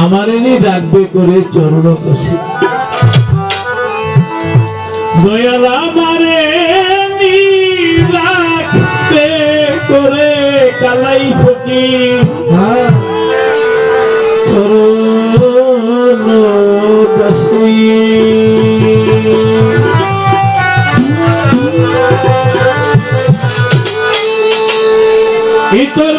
আমার এনে ডাকবে করে চরণ কষি। দয়াল আমারে রাখবে করে কালাই ফকি চরণ কষি। ইতর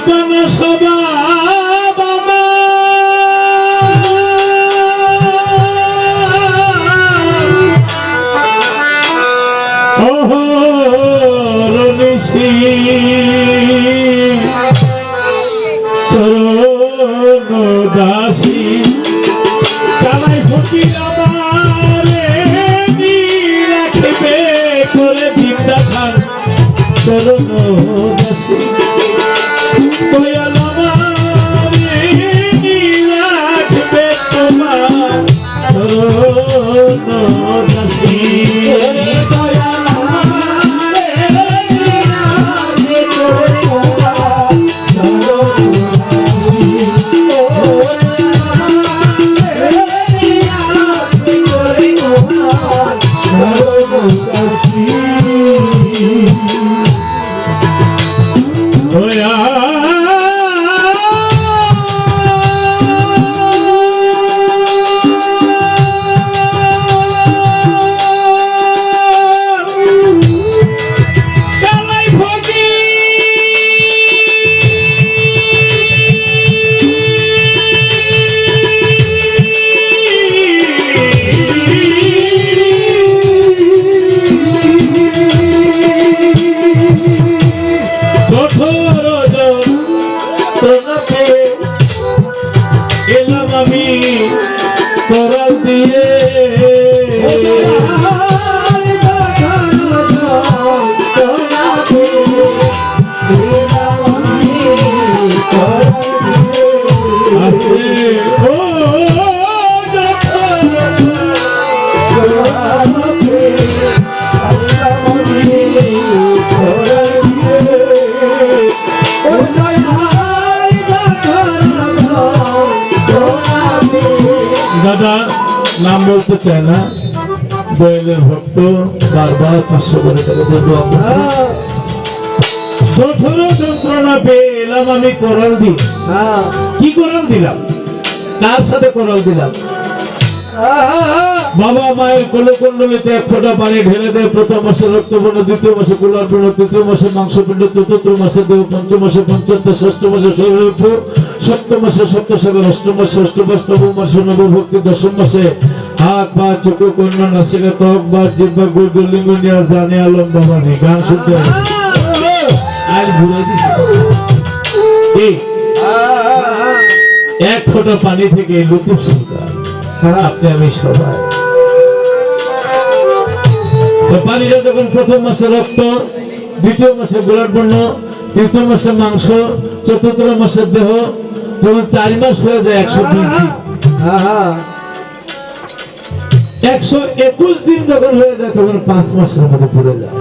দাদা নাম বলতে চায় না। দয়ালের ভক্ত বারবার পাঁচশো করে দিয়ে করছে কঠোর যন্ত্রণা পেয়ে এলাম আমি করল দিই কি করল দিলাম? কার সাথে করল দিলাম? বাবা মায়ের কোলে কুণ্ডলিতে এক ফোঁটা পানি ঢেলে দেয়। প্রথম মাসে রক্তবর্ণ, দ্বিতীয় মাসে কুলারপূর্ণ তৃতীয় মাসে মাংসপিণ্ড, চতুর্থ মাসে দেহ, পঞ্চম মাসে পঞ্চাত্ত ষষ্ঠ মাসে শরীর সপ্তম মাসে সপ্তসাগর, অষ্টম মাসে অষ্টমাস নবম মাসে নবভক্তি, দশম মাসে হাত, পা, চোখ, কন্যা, নাসিকা, ত্বক বা জিব্বা গুর্দুর লিঙ্গ নিয়ে জানে, আলম বাবানি গান শুনতে আর ঘুরে দিছে। এক ফোঁটা পানি থেকে লুতুফ সুলতান। আপনি আমি সবাই। পানিটা যখন প্রথম মাসে রক্ত, দ্বিতীয় মাসে তৃতীয় মাসে মাংস, চতুর্থ মাসের দেহ চার মাস হয়ে যায় একশো একশো একুশ দিন যখন হয়ে যায়, তখন পাঁচ মাসের মধ্যে পড়ে যায়।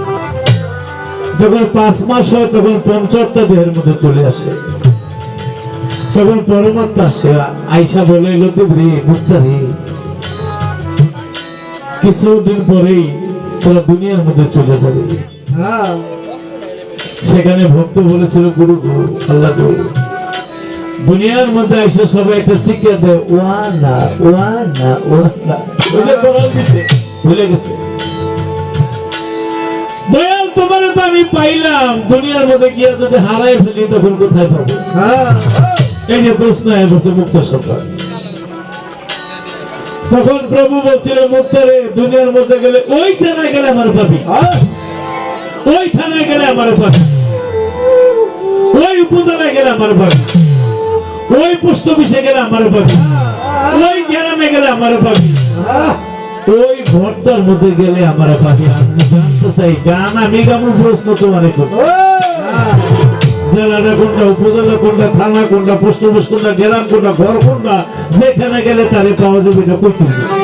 যখন পাঁচ মাস হয়, তখন পঞ্চাত্তর দেহের মধ্যে চলে আসে। তখন পরমাত্মা আসে আইসা বলে মুক্তা রে। কিছুদিন পরেই তোরা দুনিয়ার মধ্যে চলে যাবে। সেখানে ভক্ত বলেছিল গুরু আল্লাহ দুনিয়ার মধ্যে এসে সবাই একটা চিকিৎসা দেয় ওয়া না ওয়া না ওয়া না ভুলে গেছে। দয়াল তোমার তো আমি পাইলাম। দুনিয়ার মধ্যে গিয়ে যদি হারাই ফেলি তখন কোথায় পাবো? এই যে প্রশ্ন বলছে মুক্ত সরকার। তখন প্রভু বলছিল মুক্তারে দুনিয়ার মধ্যে গেলে ওই থানায় গেলে আমার পাবি ওই থানায় গেলে আমার পাবি ওই উপজেলায় গেলে আমার পাবি ওই পোস্ট অফিসে গেলে আমার পাবি ওই গ্রামে গেলে আমার পাবি ওই ঘরটার মধ্যে গেলে আমার পাবি আমি জানতে চাই গান আমি কেমন প্রশ্ন তোমার করব? জেলাটা কোনটা, উপজেলা কোনটা, থানা কোনটা, পোস্ট অফিস কোনটা, গ্রাম কোনটা, ঘর কোনটা, যেখানে গেলে তারে পাওয়া যাবে এটা করতে হবে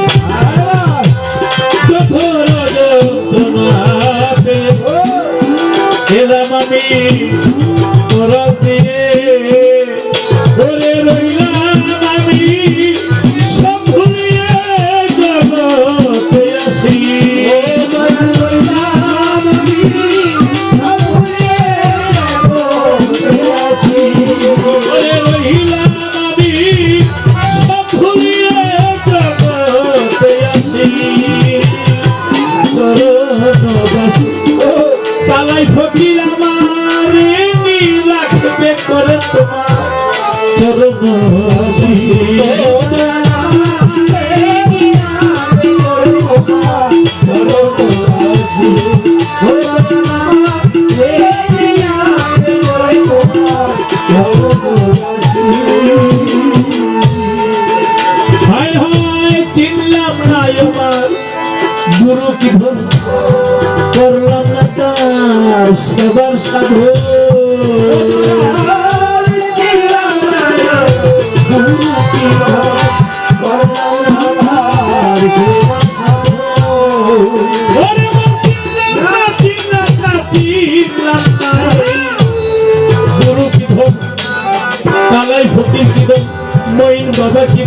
মঈন বাবা কি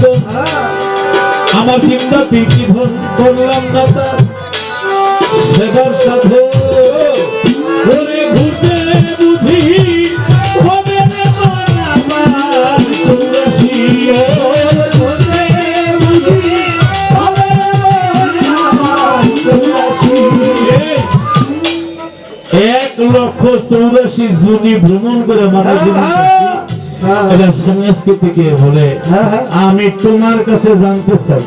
আমার চিন্তা কি ভুল করলাম না তার সেবার সাথে ঘুরতে বুঝি এক লক্ষ চৌরাশি জুনি ভ্রমণ করে মারা এটা সংস্কৃতিকে বলে আমি তোমার কাছে জানতে চাই।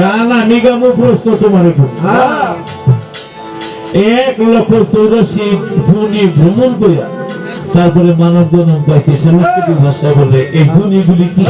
জানা নিগম গামো প্রশ্ন তোমার উপর এক লক্ষ চৌরাশি জুনি ভ্রমণ করিয়া তারপরে মানব জন্ম পাইছে। সংস্কৃতি ভাষা বলে এই জুনিগুলি কি?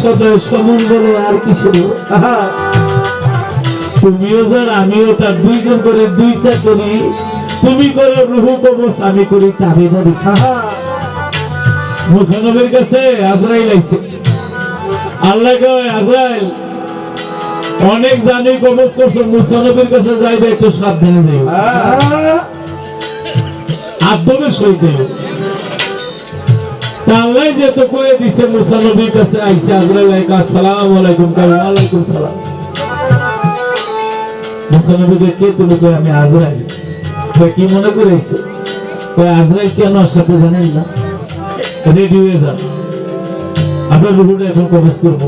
সদয় সমন আর ভোর তুমিও যার আমিও তার। দুইজন করে দুই করি তুমি করো রুহু কবচ আমি করি তাবেদারি মুসানবের কাছে আজরাইল আইছে। আল্লাহ কয় আজরাইল অনেক জানি কবচ করছ মুসানবের কাছে যাইবে একটু সাবধানে যাইও। আদবের সহিত আল্লাহ যেহেতু কয়ে দিছে কাছে আইসে আজরাইল আইকা আসসালামু আলাইকুম কয় ওয়ালাইকুম সালাম। কে তুমি? কয় আমি আজরাইল। কয় কি মনে করেছে আজরাইল কেন সাথে জানেন না? রেডি হয়ে যান। আপনার রুহুটা এখন কবজ করব।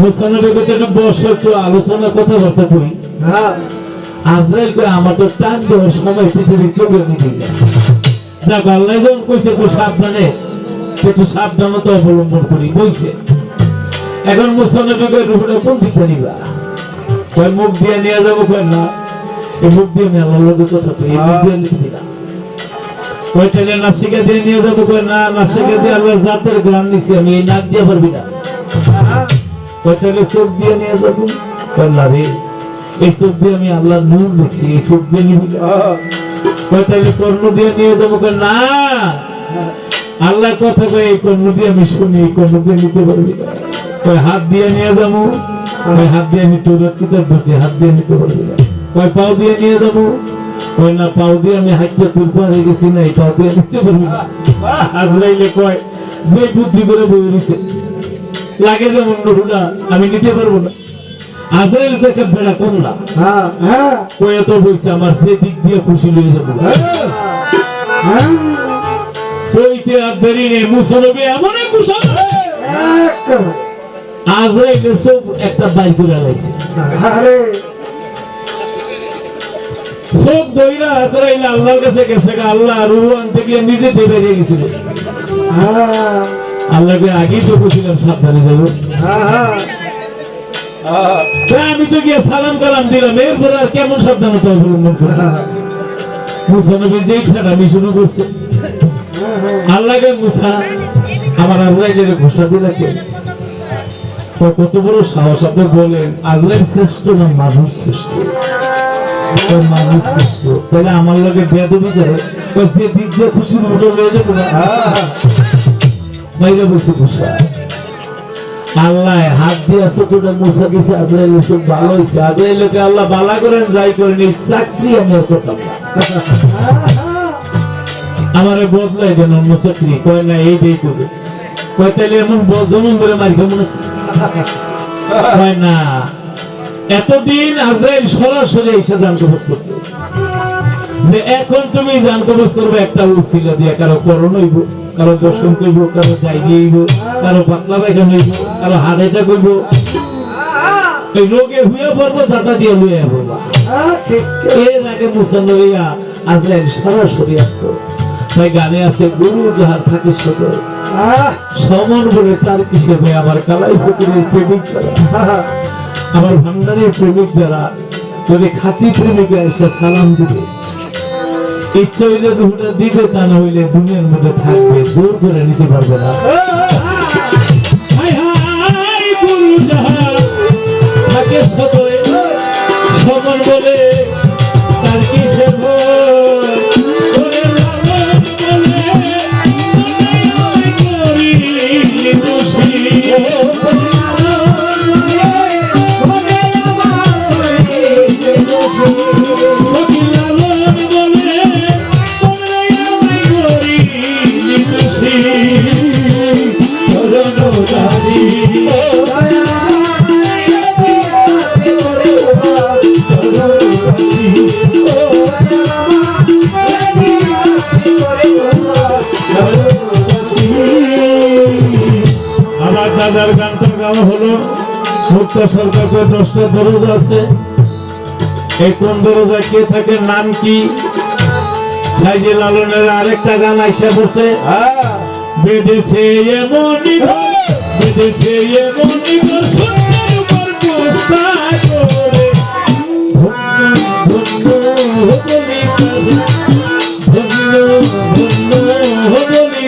মুসানবীকে একটু বসে একটু আলোচনা কথাবার্তা করি। আজরাইল কয় আমার তো টান দেওয়ার সময় পৃথিবীর কেউ নিতে যাক আল্লাহ যখন কইছে, একটু সাবধানে, একটু সাবধানতা অবলম্বন করি। বইছে এখন মুসানবীকে রুহুটা কোন দিকে নিবা? কয়, মুখ দিয়ে নিয়ে যাব। কয়, না, এই মুখ দিয়ে নিয়ে আল্লাহ লোকের কথা কই, এই মুখ দিয়ে নিতে দিলাম। কয় তাহলে নাসিকা দিয়ে নিয়ে যাব। কয়, না, নাসিকা দিয়ে আল্লাহ জাতের গ্রাম নিছি, আমি এই নাক দিয়ে পারবি না। কয়, তাহলে চোখ দিয়ে নিয়ে যাব? কয়, না রে, এই চোখ দিয়ে আমি আল্লাহ নূর দেখছি, এই চোখ দিয়ে নিবি কয় কর্ণ দিয়ে নিয়ে যাব না। আল্লাহ কথা কয়, এই কর্ণ দিয়ে আমি শুনি, এই কর্ণ দিয়ে নিতে পারবি কয়, হাত দিয়ে নিয়ে যাব। কয়, হাত দিয়ে আমি তোর কিতাব বসে হাত দিয়ে নিতে পারবি কয়, পাও দিয়ে নিয়ে যাব? কয়, না, পাও দিয়ে আমি তোর পারে গেছি না, এই পাও দিয়ে নিতে পারবি না। কয়, যে বুদ্ধি করে বই লাগে যেমন আমি নিতে পারব না। আজরাইল তো একটা বেড়া কম না হ্যাঁ হ্যাঁ। কয়ে তো বলছে আমার যে দিক দিয়ে খুশি লয়ে যাব হ্যাঁ কইতে আর দেরি নেই মুসলবি এমন এক মুসল আজরাইলের সব একটা বাই করে লাইছে। আরে। সব দইরা আজরাইল আল্লাহর কাছে গেছে আল্লাহ রুহ আনতে গিয়ে নিজে দেবে গেছিল হ্যাঁ। আল্লাহকে আগেই তো বলছিলাম সাবধানে যাব হ্যাঁ তা আমি তো গিয়ে সালাম কালাম দিলাম। এরপর আর কেমন সাবধানতা অবলম্বন করলাম মুসা নবী যে আমি শুরু করছে। আল্লাহকে মুসা আমার আজরাইলের ঘোষা দিলে কে? কত বড় সাহস, আপনি বলেন আজরাইল শ্রেষ্ঠ না মানুষ শ্রেষ্ঠ? মানুষ শ্রেষ্ঠ। তাহলে আমার দিয়ে খুশি আল্লাহ, হাত দিয়ে চতুর্টা মুসা সব ভালো হয়েছে আল্লাহ বালা করেন, যাই করেন চাকরি আমি করতাম আমারে বদলাই দেন অন্য চাকরি। কয়, না, এই দিয়ে করবে। কয় তাহলে এমন ব- করে মারি খাব না, এতদিন আজরাইল সরাসরি এসে জান কবজ করতে। যে এখন তুমি জান কবজ করবে, একটা উসিলা দিয়ে কারও করণ হইব। কারও দর্শন করব, কারও ডাইরি হইব কারও পাতলা পায়খানা হইব কারও হার্ট অ্যাটাক হইব এই রোগে হুয়ে পড়ব চাটা দিয়ে লুয়ে পড়বা এর আগে মুসাল্লিয়া আজরাইল সরাসরি আসতো। তাই গানে আছে, গুরু যাহার থাকে হ্যাঁ সমান বলে তার হিসেবে আমার কালাই ফকিরের প্রেমিক যারা। আমার ভান্ডারের প্রেমিক যারা, যদি খাতি প্রেমিকা এসে সালাম দিবে ইচ্ছা হইলে দুটা দিবে, তা না হইলে দুনিয়ার মধ্যে থাকবে, জোর করে নিতে পারবে না। সমান মুক্ত সরকারকে দশটা দরজ আছে এই কোন দরজা কে থাকে নাম কি সাইজে লালনের আরেকটা গান আইসা বসে বেঁধেছে এমনই বেঁধেছে এমনই ঘর, সুন্দর উপর পোস্তা করে। ধন্য, ধন্য হবনি ধন্য, ধন্য হবনি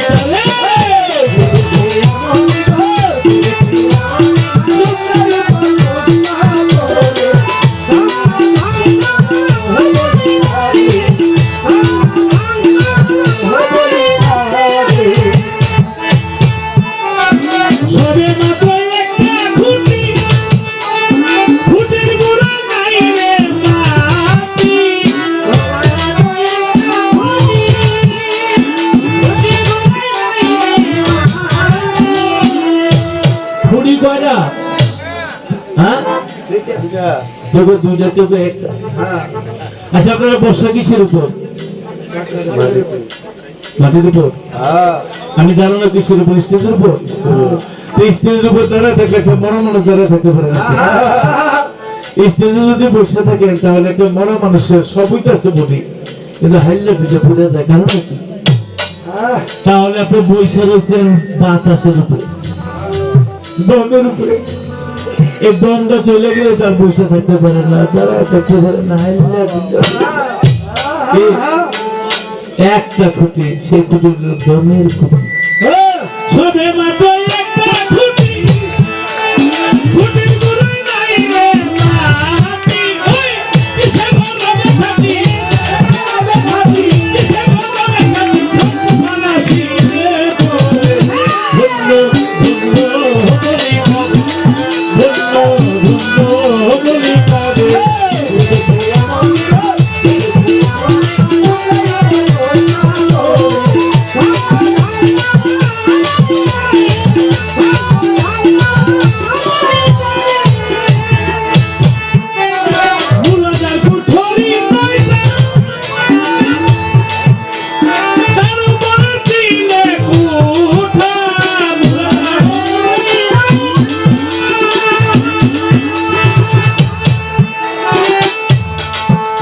কেউ দুইটা, কেউ একটা। আচ্ছা আপনারা বর্ষা কিসের উপর? মাটির উপর? আমি জানো না কিসের উপর স্টেজের উপর? স্টেজের উপর দাঁড়ায় থাকলে একটা মরা মানুষ দাঁড়ায় থাকতে পারে স্টেজে যদি বসে থাকেন তাহলে একটা মরা মানুষের সবই আছে বলি কিন্তু হাইলে পিঠে পড়ে যায় কারণ তাহলে আপনি বসে রয়েছেন বাতাসের উপরে। দমের উপরে। এই দমটা চলে গেলে তার বসে থাকতে পারে না, তারা থাকতে পারে না একটা খুঁটি, সেই খুঁটির দমের খুঁটি।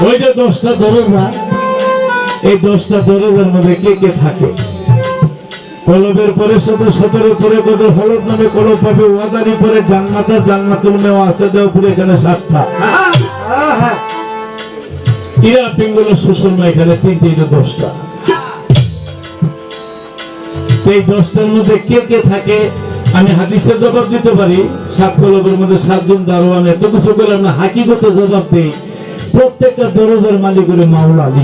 দশটা দরজা, এই দশটা দরজার মধ্যে কে কে থাকে? কলবের পরে শত সতেরো পরে কত হলদ নামে কলব পাবে ওয়াদারি পরে জান্নাতের জান্নাতুল মেওয়া আছে দেওয়া পুরো এখানে সাতটা। ইরা, পিঙ্গল সুষমা এখানে তিনটে এটা দশটা। এই দশটার মধ্যে কে কে থাকে? আমি হাদিসের জবাব দিতে পারি। সাত কলবের মধ্যে সাতজন দারোয়ান, এত কিছু করলাম না হাকিগতে জবাব দেই। প্রত্যেকটা দরজার মালিক হলো মাওলা আলী।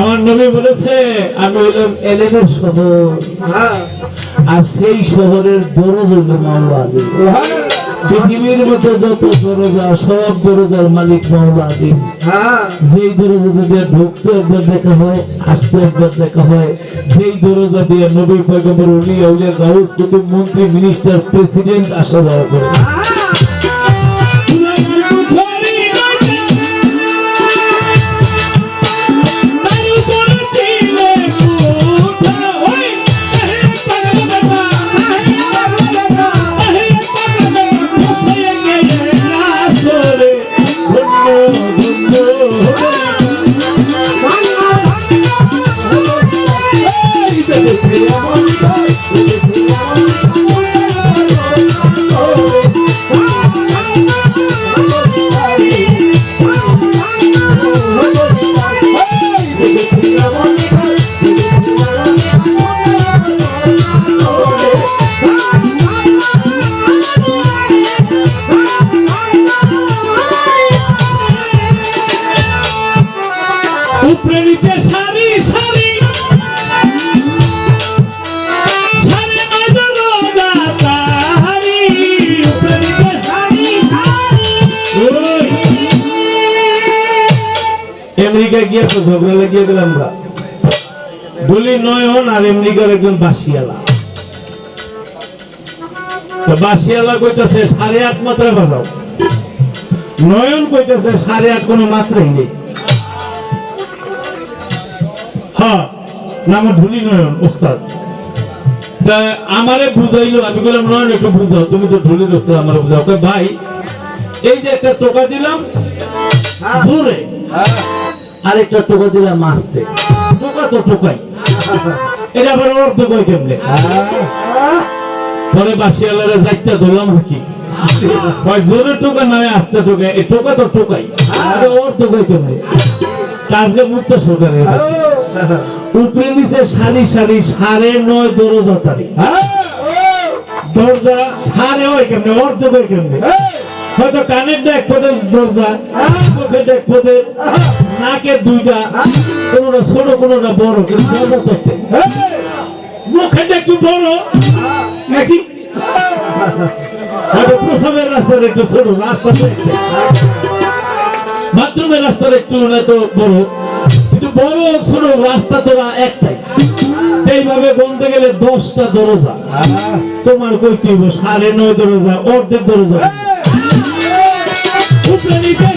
আমার নবী বলেছে, আমি হইলাম এলেনের শহর। আর সেই শহরের দরজ হইল মাওলা আলী। পৃথিবীর মধ্যে যত দরজা, সব দরজার মালিক মাওলা আলী। যেই দরজা দিয়ে ঢুকতে একবার দেখা হয়, আসতে একবার দেখা হয়, যেই দরজা দিয়ে নবী পয়গম্বর উনি আউলিয়া গাউস কুতুব মন্ত্রী মিনিস্টার প্রেসিডেন্ট আসা যাওয়া করে। উপরে আমেরিকা গিয়ে তো ঝগড়া লাগিয়ে দিলাম আমরা বলি নয়ন আর আমেরিকার একজন বাসিয়ালা বাসিয়ালা কইতাছে সাড়ে আট মাত্রা বাজাও। নয়ন কইতাছে সাড়ে আট কোনো মাত্রাই নেই। হ্যাঁ নাম ধুলি নয়ন ওস্তাদ। তা আমারে বুঝাইলো আমি বললাম নয়ন একটু বুঝাও তুমি তো ঢুলির ওস্তাদ আমারে বুঝাও। ভাই এই যে একটা টোকা দিলাম জোরে। আরেকটা টোকা দিলাম আসতে। টোকা তো টোকাই। এটা আবার কয় কেমনে? পরে বাসিয়ালারে যাইতে ধরলাম কি কয়, জোরে টোকা নয় আস্তে টোকা এই টোকা তো টোকাই। কয় কেমনে? মুক্ত উপরে নিচে সারি সারি সাড়ে নয় দরজা তারি। দরজা সাড়ে হয় কেমনে? অর্ধ হয় কেমনে? হয়তো কানের দেখ দরজা দেখ নাকের দুইটা কোনোটা ছোট কোনোটা বড় একটু বড় নাকি? প্রসবের রাস্তার একটু ছোট রাস্তা বাথরুমের রাস্তার একটু না তো বড়। কিন্তু বড় ছোট রাস্তা তো একটাই। এইভাবে বলতে গেলে দশটা দরজা। তোমার কইতে সাড়ে নয় দরজা অর্ধেক দরজা। উপরে নিচে